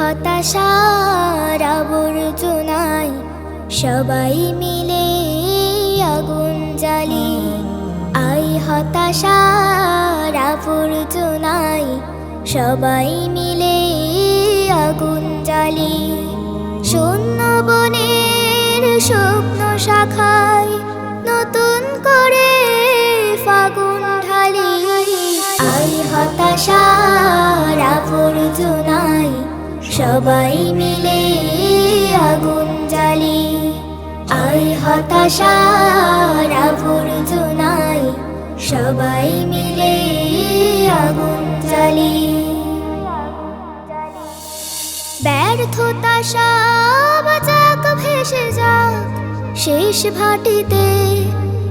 হতাশার আবর্জনায় সবাই মিলে আগুন জ্বালি। আই হতাশার আবর্জনায় সবাই মিলে আগুন জ্বালি। শূন্য বনের শুকনো শাখায় নতুন করে ফাগুন ঢালি। আই আবর্জনায় সবাই মিলে আগুন জ্বালি। আই হতাশার সবাই মিলে আগুন জ্বালি। ব্যর্থতা সব যাক, ভেসে যাক, শেষ ভাটিতে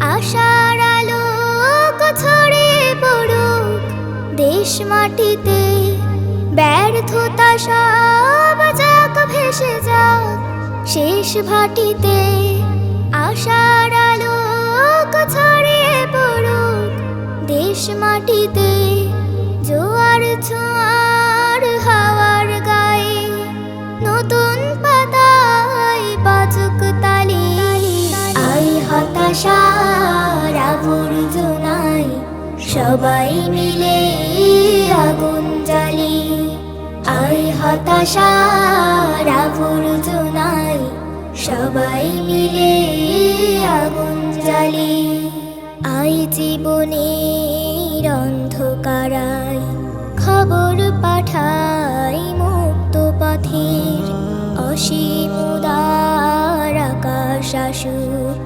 আশার আলোক ছড়িয়ে পড়ুক। দেশ মাটিতে ব্যর্থতা সব যাক, ভেসে যাক। শেষ ভাটিতে আশার আলোক ছড়িয়ে পড়ুক। দেশ মাটিতে জোয়ার ছোঁয়ার হাওয়ার গায়ে নতুন পাতায় বাজুক তালি। আই হতাশার আবর্জনায় সবাই মিলে আগুন হতাশার আবর্জনায় সবাই মিলে আগুন জ্বালি। আই জীবনের অন্ধকারায় খবর পাঠাই মুক্ত পথের। অসীম উদার আকাশ আসুক,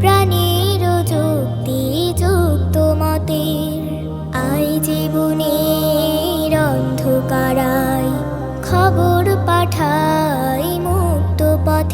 প্রাণীর যুক্তি যুক্ত মতের। আই জীবনের অন্ধকারায়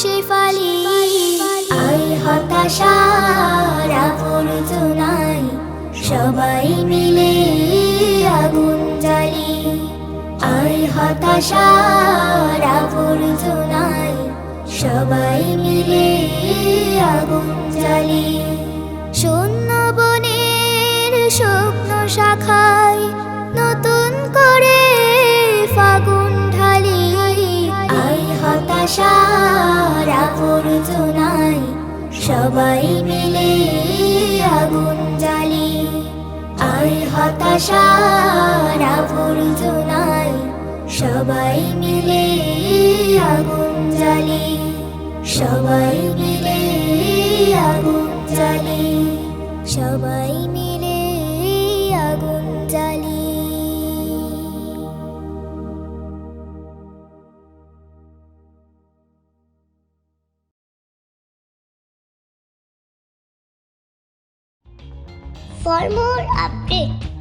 শেফালি আই হতাশার আবর্জনায় সবাই মিলে আগুন জ্বালি। আই হতাশার আবর্জনায় সবাই মিলে আগুন জ্বালি। শূন্য বনের শুকনো শাখায় সবাই মিলে আগুন জ্বালি। আই হতাশার আবর্জনায় সবাই মিলে আগুন জালি সবাই মিলে আগুন জালি সবাই মিলে For more updates,